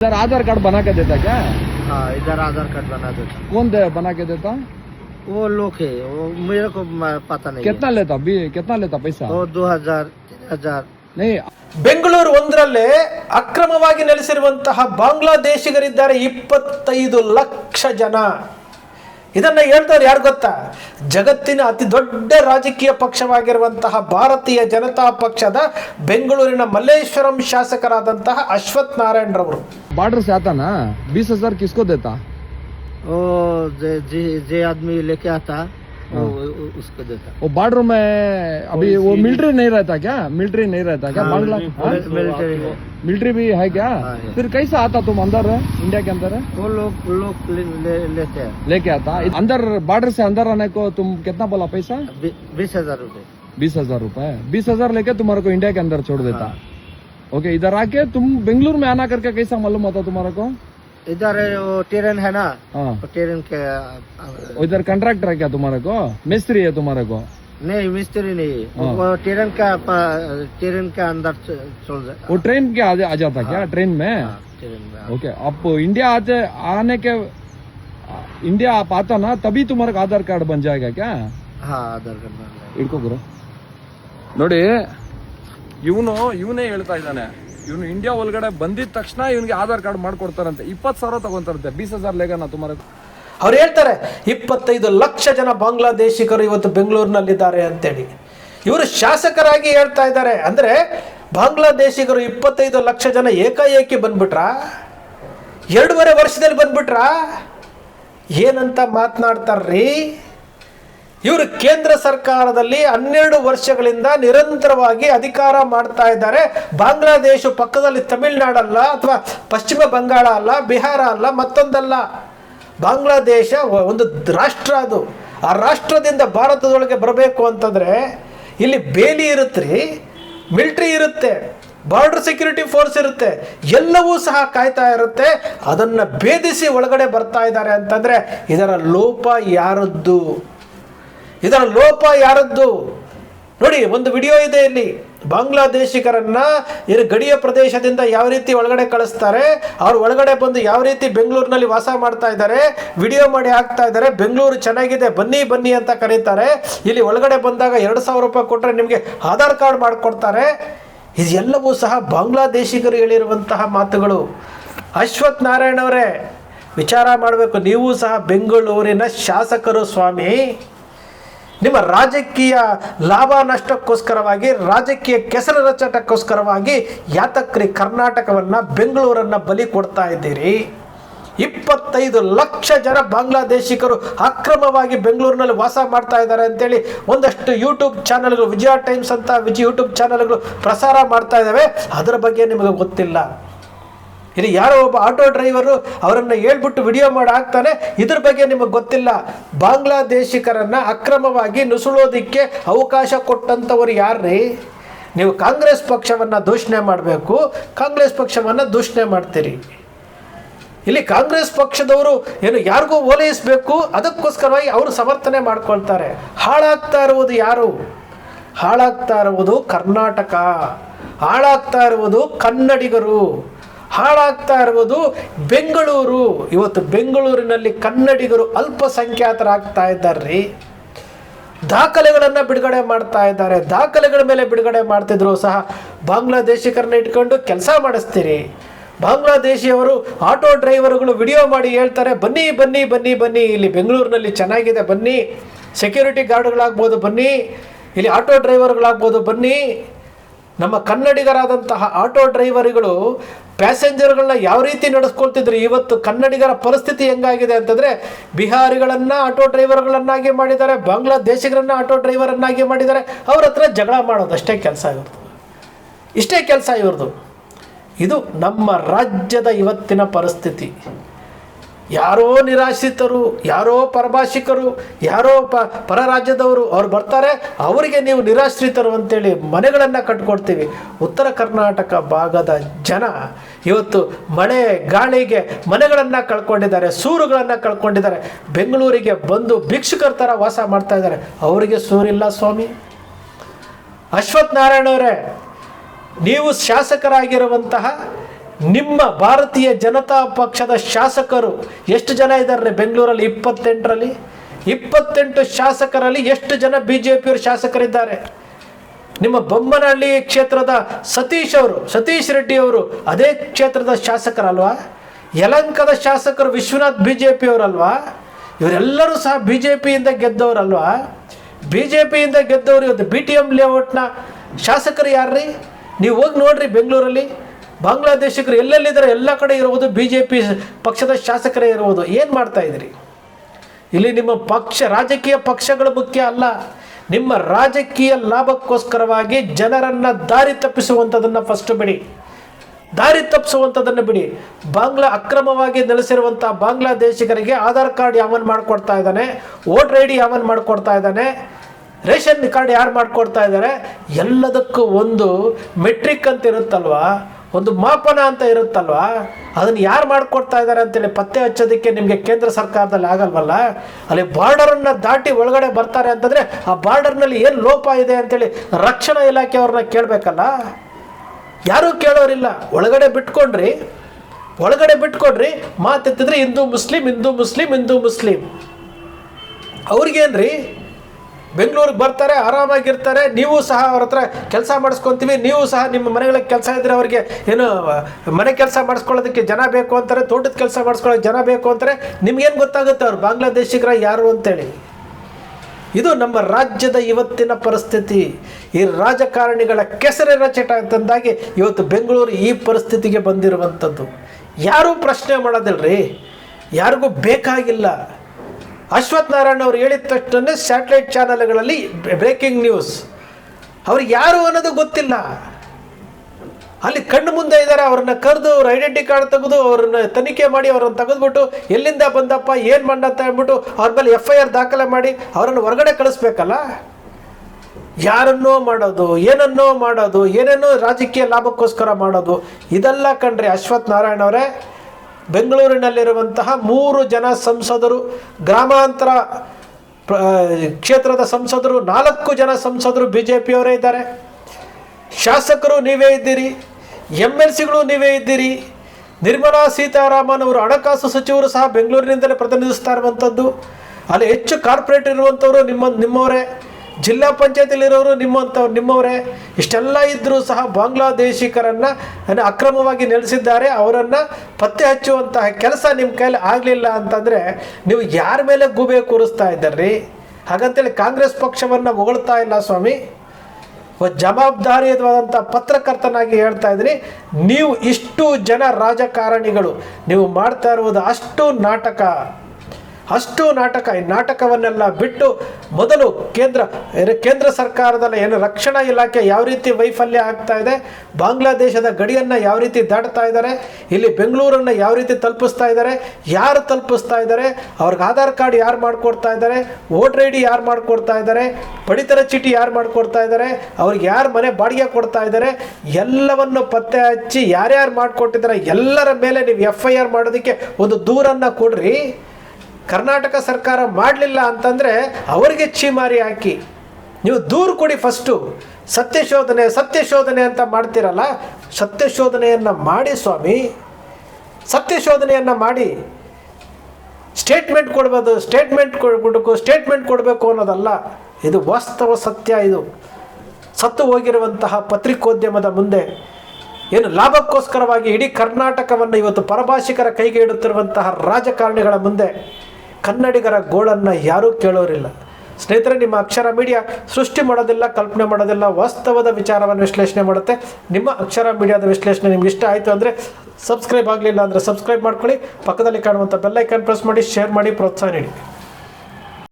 इधर आधार कार्ड बना के देता क्या हाँ इधर आधार कार्ड बना देता कौन दे बना के देता वो लोग है वो मेरे को म- पता नहीं कितना लेता भी कितना लेता पैसा है। वो दो हजार तीन हजार नहीं ಬೆಂಗಳೂರು ಒಂದರಲ್ಲೇ ಅಕ್ರಮವಾಗಿ ನೆಲೆಸಿರುವಂತಹ ಬಾಂಗ್ಲಾದೇಶಿಗರಿದ್ದಾರೆ ಇಪ್ಪತ್ತೈದು ಲಕ್ಷ ಜನ ಇದನ್ನ ಹೇಳ್ದವ್ರು ಯಾರು ಗೊತ್ತಾ ಜಗತ್ತಿನ ಅತಿ ದೊಡ್ಡ ರಾಜಕೀಯ ಪಕ್ಷವಾಗಿರುವಂತಹ ಭಾರತೀಯ ಜನತಾ ಪಕ್ಷದ ಬೆಂಗಳೂರಿನ ಮಲ್ಲೇಶ್ವರಂ ಶಾಸಕರಾದಂತಹ ಅಶ್ವಥ್ ನಾರಾಯಣ್ ರವರು बॉर्डर से आता ना बीस हजार किसको देता वो जे जे, जे आदमी लेके आता वो वो- उसको देता वो बॉर्डर में अभी वो मिलिट्री नहीं। रहता क्या? मिलिट्री नहीं रहता क्या? बांग्ला हाँ? मिलिट्री भी है क्या? हाँ, फिर कैसा आता तुम अंदर इंडिया के अंदर वो लोग लोग लेते हैं। लेके आता। अंदर बॉर्डर से अंदर आने को तुम कितना बोला पैसा? बीस हज़ार रूपए बीस हज़ार रूपए बीस हज़ार लेके तुम्हारे को इंडिया के अंदर छोड़ देता। ओके इधर आके तुम बेंगलुरु में आना करके कैसा मालूम होता तुम्हारे को? इधर वो ट्रेन है ना हाँ वो ट्रेन के आ, इधर कंट्रैक्टर है क्या तुम्हारे को मिस्त्री है तुम्हारे को नहीं मिस्त्री नहीं हाँ। वो ट्रेन का प- ट्रेन के अंदर च- चल जाए वो ट्रेन के आ, आ जाता क्या ट्रेन में हाँ, ट्रेन में ओके अब इंडिया आते आने के इंडिया आप आता ना तभी तुम्हारे को आधार कार्ड बन जाएगा क्या हाँ आधार कार्ड बन जाएगा। ಹಿಡ್ಕೋ ಗುರು ನೋಡಿ ಇವನು ಇವನೇ ಹೇಳ್ತಾ ಇದ್ದಾನೆ ಇವನು ಇಂಡಿಯಾ ಒಳಗಡೆ ಬಂದಿದ ತಕ್ಷಣ ಇವನಿಗೆ ಆಧಾರ್ ಕಾರ್ಡ್ ಮಾಡ್ಕೊಡ್ತಾರಂತೆ. ಇಪ್ಪತ್ತು ಸಾವಿರ ತಗೊಂತಾರಂತೆ. ಬೀಸ್ ಹಜಾರ್ ಲೇಗನ ತುಮಾರ. ಅವ್ರು ಹೇಳ್ತಾರೆ, ಇಪ್ಪತ್ತೈದು ಲಕ್ಷ ಜನ ಬಾಂಗ್ಲಾದೇಶಿಕರು ಇವತ್ತು ಬೆಂಗಳೂರಿನಲ್ಲಿದ್ದಾರೆ ಅಂತೇಳಿ. ಇವರು ಶಾಸಕರಾಗಿ ಹೇಳ್ತಾ ಇದ್ದಾರೆ. ಅಂದ್ರೆ ಬಾಂಗ್ಲಾದೇಶಿಗರು ಇಪ್ಪತ್ತೈದು ಲಕ್ಷ ಜನ ಏಕಾಏಕಿ ಬಂದ್ಬಿಟ್ರಾ? ಎರಡೂವರೆ ವರ್ಷದಲ್ಲಿ ಬಂದ್ಬಿಟ್ರಾ? ಏನಂತ ಮಾತನಾಡ್ತಾರ್ರಿ? ಇವರು ಕೇಂದ್ರ ಸರ್ಕಾರದಲ್ಲಿ ಹನ್ನೆರಡು ವರ್ಷಗಳಿಂದ ನಿರಂತರವಾಗಿ ಅಧಿಕಾರ ಮಾಡ್ತಾ ಇದ್ದಾರೆ. ಬಾಂಗ್ಲಾದೇಶ ಪಕ್ಕದಲ್ಲಿ ತಮಿಳುನಾಡಲ್ಲ ಅಥವಾ ಪಶ್ಚಿಮ ಬಂಗಾಳ ಅಲ್ಲ, ಬಿಹಾರ ಅಲ್ಲ, ಮತ್ತೊಂದಲ್ಲ. ಬಾಂಗ್ಲಾದೇಶ ಒಂದು ರಾಷ್ಟ್ರ ಅದು. ಆ ರಾಷ್ಟ್ರದಿಂದ ಭಾರತದೊಳಗೆ ಬರಬೇಕು ಅಂತಂದ್ರೆ ಇಲ್ಲಿ ಬೇಲಿ ಇರುತ್ತೆ ಮಿಲ್ಟ್ರಿ ಇರುತ್ತೆ, ಬಾರ್ಡರ್ ಸೆಕ್ಯೂರಿಟಿ ಫೋರ್ಸ್ ಇರುತ್ತೆ, ಎಲ್ಲವೂ ಸಹ ಕಾಯ್ತಾ ಇರುತ್ತೆ. ಅದನ್ನು ಭೇದಿಸಿ ಒಳಗಡೆ ಬರ್ತಾ ಇದ್ದಾರೆ ಅಂತಂದ್ರೆ ಇದರ ಲೋಪ ಯಾರದ್ದು? ಇದರ ಲೋಪ ಯಾರದ್ದು? ನೋಡಿ, ಒಂದು ವಿಡಿಯೋ ಇದೆ ಇಲ್ಲಿ. ಬಾಂಗ್ಲಾದೇಶಿಗರನ್ನ ಗಡಿಯ ಪ್ರದೇಶದಿಂದ ಯಾವ ರೀತಿ ಒಳಗಡೆ ಕಳಿಸ್ತಾರೆ, ಅವ್ರು ಒಳಗಡೆ ಬಂದು ಯಾವ ರೀತಿ ಬೆಂಗಳೂರಿನಲ್ಲಿ ವಾಸ ಮಾಡ್ತಾ ಇದ್ದಾರೆ, ವಿಡಿಯೋ ಮಾಡಿ ಹಾಕ್ತಾ ಇದ್ದಾರೆ, ಬೆಂಗಳೂರು ಚೆನ್ನಾಗಿದೆ, ಬನ್ನಿ ಬನ್ನಿ ಅಂತ ಕರೀತಾರೆ. ಇಲ್ಲಿ ಒಳಗಡೆ ಬಂದಾಗ ಎರಡು ಸಾವಿರ ರೂಪಾಯಿ ಕೊಟ್ಟರೆ ನಿಮಗೆ ಆಧಾರ್ ಕಾರ್ಡ್ ಮಾಡಿಕೊಡ್ತಾರೆ. ಇದೆಲ್ಲವೂ ಸಹ ಬಾಂಗ್ಲಾದೇಶಿಗರು ಹೇಳಿರುವಂತಹ ಮಾತುಗಳು. ಅಶ್ವಥ್ ನಾರಾಯಣವರೇ ವಿಚಾರ ಮಾಡಬೇಕು. ನೀವು ಸಹ ಬೆಂಗಳೂರಿನ ಶಾಸಕರು, ಸ್ವಾಮಿ. ನಿಮ್ಮ ರಾಜಕೀಯ ಲಾಭ ನಷ್ಟಕ್ಕೋಸ್ಕರವಾಗಿ, ರಾಜಕೀಯ ಕೆಸರ ರಚಟಕ್ಕೋಸ್ಕರವಾಗಿ ಯಾತಕ್ರಿ ಕರ್ನಾಟಕವನ್ನು, ಬೆಂಗಳೂರನ್ನು ಬಲಿ ಕೊಡ್ತಾ ಇದ್ದೀರಿ? ಇಪ್ಪತ್ತೈದು ಲಕ್ಷ ಜನ ಬಾಂಗ್ಲಾದೇಶಿಕರು ಅಕ್ರಮವಾಗಿ ಬೆಂಗಳೂರಿನಲ್ಲಿ ವಾಸ ಮಾಡ್ತಾ ಇದ್ದಾರೆ ಅಂತೇಳಿ ಒಂದಷ್ಟು ಯೂಟ್ಯೂಬ್ ಚಾನಲ್ಗಳು ವಿಜಯ ಟೈಮ್ಸ್ ಅಂತ ವಿಜಯ ಯೂಟ್ಯೂಬ್ ಚಾನಲ್ಗಳು ಪ್ರಸಾರ ಮಾಡ್ತಾ ಇದ್ದಾವೆ. ಅದರ ಬಗ್ಗೆ ನಿಮಗೆ ಗೊತ್ತಿಲ್ಲ. ಇಲ್ಲಿ ಯಾರೋ ಒಬ್ಬ ಆಟೋ ಡ್ರೈವರು ಅವರನ್ನು ಹೇಳ್ಬಿಟ್ಟು ವಿಡಿಯೋ ಮಾಡಿ ಹಾಕ್ತಾನೆ ಇದ್ರ ಬಗ್ಗೆ ನಿಮಗೆ ಗೊತ್ತಿಲ್ಲ. ಬಾಂಗ್ಲಾದೇಶಿಕರನ್ನು ಅಕ್ರಮವಾಗಿ ನುಸುಳೋದಿಕ್ಕೆ ಅವಕಾಶ ಕೊಟ್ಟಂಥವ್ರು ಯಾರ್ರೀ? ನೀವು ಕಾಂಗ್ರೆಸ್ ಪಕ್ಷವನ್ನು ದೂಷಣೆ ಮಾಡಬೇಕು. ಕಾಂಗ್ರೆಸ್ ಪಕ್ಷವನ್ನು ದೂಷಣೆ ಮಾಡ್ತೀರಿ. ಇಲ್ಲಿ ಕಾಂಗ್ರೆಸ್ ಪಕ್ಷದವರು ಏನು ಯಾರಿಗೂ ಓಲೈಸಬೇಕು? ಅದಕ್ಕೋಸ್ಕರವಾಗಿ ಅವರು ಸಮರ್ಥನೆ ಮಾಡ್ಕೊಳ್ತಾರೆ. ಹಾಳಾಗ್ತಾ ಇರುವುದು ಯಾರು? ಹಾಳಾಗ್ತಾ ಇರುವುದು ಕರ್ನಾಟಕ. ಹಾಳಾಗ್ತಾ ಇರುವುದು ಕನ್ನಡಿಗರು. ಹಾಳಾಗ್ತಾ ಇರುವುದು ಬೆಂಗಳೂರು. ಇವತ್ತು ಬೆಂಗಳೂರಿನಲ್ಲಿ ಕನ್ನಡಿಗರು ಅಲ್ಪಸಂಖ್ಯಾತರಾಗ್ತಾ ಇದ್ದಾರ್ರಿ. ದಾಖಲೆಗಳನ್ನು ಬಿಡುಗಡೆ ಮಾಡ್ತಾ ಇದ್ದಾರೆ. ದಾಖಲೆಗಳ ಮೇಲೆ ಬಿಡುಗಡೆ ಮಾಡ್ತಿದ್ರು ಸಹ ಬಾಂಗ್ಲಾದೇಶಿಕರನ್ನ ಇಟ್ಕೊಂಡು ಕೆಲಸ ಮಾಡಿಸ್ತೀರಿ. ಬಾಂಗ್ಲಾದೇಶಿಯವರು ಆಟೋ ಡ್ರೈವರ್ಗಳು ವಿಡಿಯೋ ಮಾಡಿ ಹೇಳ್ತಾರೆ, ಬನ್ನಿ ಬನ್ನಿ ಬನ್ನಿ ಬನ್ನಿ, ಇಲ್ಲಿ ಬೆಂಗಳೂರಿನಲ್ಲಿ ಚೆನ್ನಾಗಿದೆ, ಬನ್ನಿ. ಸೆಕ್ಯೂರಿಟಿ ಗಾರ್ಡ್ಗಳಾಗ್ಬೋದು, ಬನ್ನಿ. ಇಲ್ಲಿ ಆಟೋ ಡ್ರೈವರ್ಗಳಾಗ್ಬೋದು, ಬನ್ನಿ. ನಮ್ಮ ಕನ್ನಡಿಗರಾದಂತಹ ಆಟೋ ಡ್ರೈವರ್ಗಳು ಪ್ಯಾಸೆಂಜರ್ಗಳನ್ನ ಯಾವ ರೀತಿ ನಡೆಸ್ಕೊಳ್ತಿದ್ರು? ಇವತ್ತು ಕನ್ನಡಿಗರ ಪರಿಸ್ಥಿತಿ ಹೆಂಗಾಗಿದೆ ಅಂತಂದ್ರೆ, ಬಿಹಾರಿಗಳನ್ನ ಆಟೋ ಡ್ರೈವರ್ಗಳನ್ನಾಗಿ ಮಾಡಿದ್ದಾರೆ, ಬಾಂಗ್ಲಾದೇಶಿಗರನ್ನ ಆಟೋ ಡ್ರೈವರನ್ನಾಗಿ ಮಾಡಿದ್ದಾರೆ. ಅವ್ರ ಹತ್ರ ಜಗಳ ಮಾಡೋದು ಅಷ್ಟೇ ಕೆಲಸ ಇವ್ರದ್ದು ಇಷ್ಟೇ ಕೆಲಸ ಇವ್ರದ್ದು ಇದು ನಮ್ಮ ರಾಜ್ಯದ ಇವತ್ತಿನ ಪರಿಸ್ಥಿತಿ. ಯಾರೋ ನಿರಾಶ್ರಿತರು, ಯಾರೋ ಪರಭಾಷಿಕರು, ಯಾರೋ ಪ ಪರರಾಜ್ಯದವರು ಅವ್ರು ಬರ್ತಾರೆ, ಅವರಿಗೆ ನೀವು ನಿರಾಶ್ರಿತರು ಅಂತೇಳಿ ಮನೆಗಳನ್ನು ಕಟ್ಕೊಡ್ತೀವಿ. ಉತ್ತರ ಕರ್ನಾಟಕ ಭಾಗದ ಜನ ಇವತ್ತು ಮಳೆ, ಗಾಳಿಗೆ ಮನೆಗಳನ್ನು ಕಳ್ಕೊಂಡಿದ್ದಾರೆ, ಸೂರುಗಳನ್ನು ಕಳ್ಕೊಂಡಿದ್ದಾರೆ. ಬೆಂಗಳೂರಿಗೆ ಬಂದು ಭಿಕ್ಷುಕರ ಥರ ವಾಸ ಮಾಡ್ತಾ ಇದ್ದಾರೆ. ಅವರಿಗೆ ಸೂರಿಲ್ಲ ಸ್ವಾಮಿ. ಅಶ್ವಥ್ ನಾರಾಯಣ ಅವರೇ, ನೀವು ಶಾಸಕರಾಗಿರುವಂತಹ ನಿಮ್ಮ ಭಾರತೀಯ ಜನತಾ ಪಕ್ಷದ ಶಾಸಕರು ಎಷ್ಟು ಜನ ಇದ್ದಾರೆ ಬೆಂಗಳೂರಲ್ಲಿ? ಇಪ್ಪತ್ತೆಂಟರಲ್ಲಿ? ಇಪ್ಪತ್ತೆಂಟು ಶಾಸಕರಲ್ಲಿ ಎಷ್ಟು ಜನ ಬಿ ಜೆ ಪಿಯವರು ಶಾಸಕರಿದ್ದಾರೆ? ನಿಮ್ಮ ಬೊಮ್ಮನಹಳ್ಳಿ ಕ್ಷೇತ್ರದ ಸತೀಶ್ ಅವರು, ಸತೀಶ್ ರೆಡ್ಡಿ ಅವರು ಅದೇ ಕ್ಷೇತ್ರದ ಶಾಸಕರಲ್ವಾ? ಯಲಂಕದ ಶಾಸಕರು ವಿಶ್ವನಾಥ್ ಬಿ ಜೆ ಪಿಯವರಲ್ವಾ ಇವರೆಲ್ಲರೂ ಸಹ ಬಿ ಜೆ ಪಿಯಿಂದ ಗೆದ್ದವರಲ್ವಾ? ಬಿ ಜೆ ಪಿಯಿಂದ ಗೆದ್ದವರು ಇವತ್ತು ಬಿ ಟಿ ಎಂ ಲೇಔಟ್ನ ಶಾಸಕರು ಯಾರ್ರೀ? ನೀವು ಹೋಗಿ ನೋಡ್ರಿ ಬೆಂಗಳೂರಲ್ಲಿ. ಬಾಂಗ್ಲಾದೇಶಿಗರು ಎಲ್ಲೆಲ್ಲಿದ್ದಾರೆ? ಎಲ್ಲ ಕಡೆ ಇರುವುದು ಬಿ ಜೆ ಪಿ ಪಕ್ಷದ ಶಾಸಕರೇ ಇರುವುದು. ಏನು ಮಾಡ್ತಾ ಇದ್ದೀರಿ ಇಲ್ಲಿ ನಿಮ್ಮ ಪಕ್ಷ, ರಾಜಕೀಯ ಪಕ್ಷಗಳು ಮುಖ್ಯ ಅಲ್ಲ. ನಿಮ್ಮ ರಾಜಕೀಯ ಲಾಭಕ್ಕೋಸ್ಕರವಾಗಿ ಜನರನ್ನು ದಾರಿ ತಪ್ಪಿಸುವಂಥದ್ದನ್ನು ಫಸ್ಟ್ ಬಿಡಿ. ದಾರಿ ತಪ್ಪಿಸುವಂಥದ್ದನ್ನು ಬಿಡಿ. ಬಾಂಗ್ಲಾ ಅಕ್ರಮವಾಗಿ ನೆಲೆಸಿರುವಂಥ ಬಾಂಗ್ಲಾದೇಶಿಗರಿಗೆ ಆಧಾರ್ ಕಾರ್ಡ್ ಯಾವನ್ ಮಾಡಿಕೊಡ್ತಾ ಇದ್ದಾನೆ? ವೋಟರ್ ಐ ಡಿ ಯಾವನ್ ಮಾಡಿಕೊಡ್ತಾ ಇದ್ದಾನೆ? ರೇಷನ್ ಕಾರ್ಡ್ ಯಾರು ಮಾಡಿಕೊಡ್ತಾ ಇದ್ದಾರೆ? ಎಲ್ಲದಕ್ಕೂ ಒಂದು ಮೆಟ್ರಿಕ್ ಅಂತ ಇರುತ್ತಲ್ವಾ ಒಂದು ಮಾಪನ ಅಂತ ಇರುತ್ತಲ್ವಾ? ಅದನ್ನು ಯಾರು ಮಾಡಿಕೊಡ್ತಾ ಇದ್ದಾರೆ ಅಂತೇಳಿ ಪತ್ತೆ ಹಚ್ಚೋದಕ್ಕೆ ನಿಮಗೆ ಕೇಂದ್ರ ಸರ್ಕಾರದಲ್ಲಿ ಆಗಲ್ವಲ್ಲ? ಅಲ್ಲಿ ಬಾರ್ಡರನ್ನು ದಾಟಿ ಒಳಗಡೆ ಬರ್ತಾರೆ ಅಂತಂದರೆ ಆ ಬಾರ್ಡರ್ನಲ್ಲಿ ಏನು ಲೋಪ ಇದೆ ಅಂತೇಳಿ ರಕ್ಷಣಾ ಇಲಾಖೆಯವ್ರನ್ನ ಕೇಳಬೇಕಲ್ಲ? ಯಾರೂ ಕೇಳೋರಿಲ್ಲ. ಒಳಗಡೆ ಬಿಟ್ಕೊಂಡ್ರಿ. ಒಳಗಡೆ ಬಿಟ್ಕೊಡ್ರಿ. ಮಾತೆತ್ತಿದ್ರೆ Hindu Muslim Hindu Muslim Hindu Muslim. ಅವ್ರಿಗೇನ್ರಿ? ಬೆಂಗಳೂರಿಗೆ ಬರ್ತಾರೆ, ಆರಾಮಾಗಿರ್ತಾರೆ, ನೀವು ಸಹ ಅವ್ರ ಹತ್ರ ಕೆಲಸ ಮಾಡಿಸ್ಕೊತೀವಿ, ನೀವು ಸಹ ನಿಮ್ಮ ಮನೆಗಳಿಗೆ ಕೆಲಸ ಇದ್ರೆ ಅವ್ರಿಗೆ ಏನು, ಮನೆ ಕೆಲಸ ಮಾಡಿಸ್ಕೊಳ್ಳೋದಕ್ಕೆ ಜನ ಬೇಕು ಅಂತಾರೆ, ತೋಟದ ಕೆಲಸ ಮಾಡಿಸ್ಕೊಳ್ಳೋಕೆ ಜನ ಬೇಕು ಅಂತಾರೆ, ನಿಮ್ಗೇನು ಗೊತ್ತಾಗುತ್ತೆ ಅವ್ರು ಬಾಂಗ್ಲಾದೇಶಿಗರ ಯಾರು ಅಂತೇಳಿ? ಇದು ನಮ್ಮ ರಾಜ್ಯದ ಇವತ್ತಿನ ಪರಿಸ್ಥಿತಿ. ಈ ರಾಜಕಾರಣಿಗಳ ಕೆಸರಿನ ಚಟ ಅಂತಂದಾಗಿ ಇವತ್ತು ಬೆಂಗಳೂರು ಈ ಪರಿಸ್ಥಿತಿಗೆ ಬಂದಿರುವಂಥದ್ದು. ಯಾರೂ ಪ್ರಶ್ನೆ ಮಾಡೋದಿಲ್ಲ ರೀ ಯಾರಿಗೂ ಬೇಕಾಗಿಲ್ಲ. ಅಶ್ವಥ್ ನಾರಾಯಣ ಅವರು ಹೇಳಿದ ತಕ್ಷಣ ಸ್ಯಾಟಲೈಟ್ ಚಾನಲ್ಗಳಲ್ಲಿ ಬ್ರೇಕಿಂಗ್ ನ್ಯೂಸ್ ಅವ್ರಿಗೆ ಯಾರು ಅನ್ನೋದು ಗೊತ್ತಿಲ್ಲ. ಅಲ್ಲಿ ಕಣ್ಣು ಮುಂದೆ ಇದ್ದಾರೆ, ಅವ್ರನ್ನ ಕರೆದು ಅವ್ರ ಐಡೆಂಟಿ ಕಾರ್ಡ್ ತೆಗೆದು ಅವ್ರನ್ನ ತನಿಖೆ ಮಾಡಿ ಅವ್ರನ್ನ ತೆಗೆದ್ಬಿಟ್ಟು, ಎಲ್ಲಿಂದ ಬಂದಪ್ಪ, ಏನು ಮಾಡ ಅಂತ ಹೇಳ್ಬಿಟ್ಟು ಅವ್ರ ಮೇಲೆ ಎಫ್ ಐ ಆರ್ ದಾಖಲೆ ಮಾಡಿ ಅವರನ್ನು ಹೊರಗಡೆ ಕಳಿಸ್ಬೇಕಲ್ಲ? ಯಾರನ್ನೋ ಮಾಡೋದು, ಏನನ್ನೋ ಮಾಡೋದು, ಏನೇನೋ ರಾಜಕೀಯ ಲಾಭಕ್ಕೋಸ್ಕರ ಮಾಡೋದು, ಇದೆಲ್ಲ ಕಣ್ರಿ ಅಶ್ವಥ್ ನಾರಾಯಣ ಅವರೇ ಬೆಂಗಳೂರಿನಲ್ಲಿರುವಂತಹ ಮೂರು ಜನ ಸಂಸದರು, ಗ್ರಾಮಾಂತರ ಕ್ಷೇತ್ರದ ಸಂಸದರು, ನಾಲ್ಕು ಜನ ಸಂಸದರು ಬಿ ಜೆ ಪಿಯವರೇ ಇದ್ದಾರೆ. ಶಾಸಕರು ನೀವೇ ಇದ್ದೀರಿ ಎಂ ಎಲ್ ಸಿಗಳು ನೀವೇ ಇದ್ದೀರಿ, ನಿರ್ಮಲಾ ಸೀತಾರಾಮನ್ ಅವರು ಹಣಕಾಸು ಸಚಿವರು ಸಹ ಬೆಂಗಳೂರಿನಿಂದಲೇ ಪ್ರತಿನಿಧಿಸ್ತಾ ಇರುವಂಥದ್ದು ಅಲ್ಲಿ ಹೆಚ್ಚು ಕಾರ್ಪೊರೇಟ್ ಇರುವಂಥವರು ನಿಮ್ಮ, ನಿಮ್ಮವರೇ. ಜಿಲ್ಲಾ ಪಂಚಾಯತಿಲಿರೋರು ನಿಮ್ಮಂಥವ್ರು ನಿಮ್ಮವರೇ, ಇಷ್ಟೆಲ್ಲ ಇದ್ದರೂ ಸಹ ಬಾಂಗ್ಲಾದೇಶಿಕರನ್ನು ಅಕ್ರಮವಾಗಿ ನೆಲೆಸಿದ್ದಾರೆ. ಅವರನ್ನು ಪತ್ತೆ ಹಚ್ಚುವಂತಹ ಕೆಲಸ ನಿಮ್ಮ ಕೈಲಿ ಆಗಲಿಲ್ಲ ಅಂತಂದರೆ ನೀವು ಯಾರ ಮೇಲೆ ಗೂಬೆ ಕೂರಿಸ್ತಾ ಇದ್ದಾರ್ರಿ ಹಾಗಂತೇಳಿ ಕಾಂಗ್ರೆಸ್ ಪಕ್ಷವನ್ನು ಹೊಗಳ್ತಾ ಇಲ್ಲ ಸ್ವಾಮಿ. ಜವಾಬ್ದಾರಿಯುತವಾದಂಥ ಪತ್ರಕರ್ತನಾಗಿ ಹೇಳ್ತಾ ಇದ್ದೀನಿ. ನೀವು ಇಷ್ಟು ಜನ ರಾಜಕಾರಣಿಗಳು, ನೀವು ಮಾಡ್ತಾ ಇರುವುದು ಅಷ್ಟು ನಾಟಕ. ಅಷ್ಟು ನಾಟಕ, ಈ ನಾಟಕವನ್ನೆಲ್ಲ ಬಿಟ್ಟು ಮೊದಲು ಕೇಂದ್ರ ಕೇಂದ್ರ ಸರ್ಕಾರದಲ್ಲಿ ಏನು ರಕ್ಷಣಾ ಇಲಾಖೆ ಯಾವ ರೀತಿ ವೈಫಲ್ಯ ಆಗ್ತಾ ಇದೆ, ಬಾಂಗ್ಲಾದೇಶದ ಗಡಿಯನ್ನು ಯಾವ ರೀತಿ ದಾಟ್ತಾ ಇದ್ದಾರೆ, ಇಲ್ಲಿ ಬೆಂಗಳೂರನ್ನು ಯಾವ ರೀತಿ ತಲುಪಿಸ್ತಾ ಇದ್ದಾರೆ, ಯಾರು ತಲುಪಿಸ್ತಾ ಇದ್ದಾರೆ, ಅವ್ರಿಗೆ ಆಧಾರ್ ಕಾರ್ಡ್ ಯಾರು ಮಾಡಿಕೊಡ್ತಾ ಇದ್ದಾರೆ, ವೋಟರ್ ಐ ಡಿ ಯಾರು ಮಾಡಿಕೊಡ್ತಾ ಇದ್ದಾರೆ, ಪಡಿತರ ಚೀಟಿ ಯಾರು ಮಾಡಿಕೊಡ್ತಾ ಇದ್ದಾರೆ, ಅವ್ರಿಗೆ ಯಾರು ಮನೆ ಬಾಡಿಗೆ ಕೊಡ್ತಾ ಇದ್ದಾರೆ, ಎಲ್ಲವನ್ನು ಪತ್ತೆ ಹಚ್ಚಿ ಯಾರ್ಯಾರು ಮಾಡಿಕೊಟ್ಟಿದ್ದಾರೆ, ಎಲ್ಲರ ಮೇಲೆ ನೀವು ಎಫ್ ಐ ಆರ್ ಮಾಡೋದಕ್ಕೆ ಒಂದು ದೂರನ್ನು ಕೊಡ್ರಿ. ಕರ್ನಾಟಕ ಸರ್ಕಾರ ಮಾಡಲಿಲ್ಲ ಅಂತಂದರೆ ಅವರಿಗೆ ಛೀಮಾರಿ ಹಾಕಿ. ನೀವು ದೂರು ಕೊಡಿ ಫಸ್ಟು. ಸತ್ಯಶೋಧನೆ ಸತ್ಯಶೋಧನೆ ಅಂತ ಮಾಡ್ತೀರಲ್ಲ, ಸತ್ಯಶೋಧನೆಯನ್ನು ಮಾಡಿ ಸ್ವಾಮಿ. ಸತ್ಯಶೋಧನೆಯನ್ನು ಮಾಡಿ. ಸ್ಟೇಟ್ಮೆಂಟ್ ಕೊಡ್ಬೋದು, ಸ್ಟೇಟ್ಮೆಂಟ್ ಕೊಡ್ಬೇಕು ಸ್ಟೇಟ್ಮೆಂಟ್ ಕೊಡಬೇಕು ಅನ್ನೋದಲ್ಲ. ಇದು ವಾಸ್ತವ ಸತ್ಯ ಇದು. ಸತ್ತು ಹೋಗಿರುವಂತಹ ಪತ್ರಿಕೋದ್ಯಮದ ಮುಂದೆ ಏನು ಲಾಭಕ್ಕೋಸ್ಕರವಾಗಿ ಇಡೀ ಕರ್ನಾಟಕವನ್ನು ಇವತ್ತು ಪರಭಾಷಿಕರ ಕೈಗೆ ಇಡುತ್ತಿರುವಂತಹ ರಾಜಕಾರಣಿಗಳ ಮುಂದೆ ಕನ್ನಡಿಗರ ಗೋಳನ್ನು ಯಾರೂ ಕೇಳೋರಿಲ್ಲ. ಸ್ನೇಹಿತರೆ, ನಿಮ್ಮ ಅಕ್ಷರ ಮೀಡಿಯಾ ಸೃಷ್ಟಿ ಮಾಡೋದಿಲ್ಲ, ಕಲ್ಪನೆ ಮಾಡೋದಿಲ್ಲ, ವಾಸ್ತವದ ವಿಚಾರವನ್ನು ವಿಶ್ಲೇಷಣೆ ಮಾಡುತ್ತೆ. ನಿಮ್ಮ ಅಕ್ಷರ ಮೀಡಿಯಾದ ವಿಶ್ಲೇಷಣೆ ನಿಮ್ಗೆ ಇಷ್ಟ ಆಯಿತು ಅಂದರೆ ಸಬ್ಸ್ಕ್ರೈಬ್ ಆಗಲಿಲ್ಲ ಅಂದರೆ ಸಬ್ಸ್ಕ್ರೈಬ್ ಮಾಡ್ಕೊಳ್ಳಿ. ಪಕ್ಕದಲ್ಲಿ ಕಾಣುವಂಥ ಬೆಲ್ಲೈಕನ್ ಪ್ರೆಸ್ ಮಾಡಿ, ಶೇರ್ ಮಾಡಿ, ಪ್ರೋತ್ಸಾಹ ನೀಡಿ.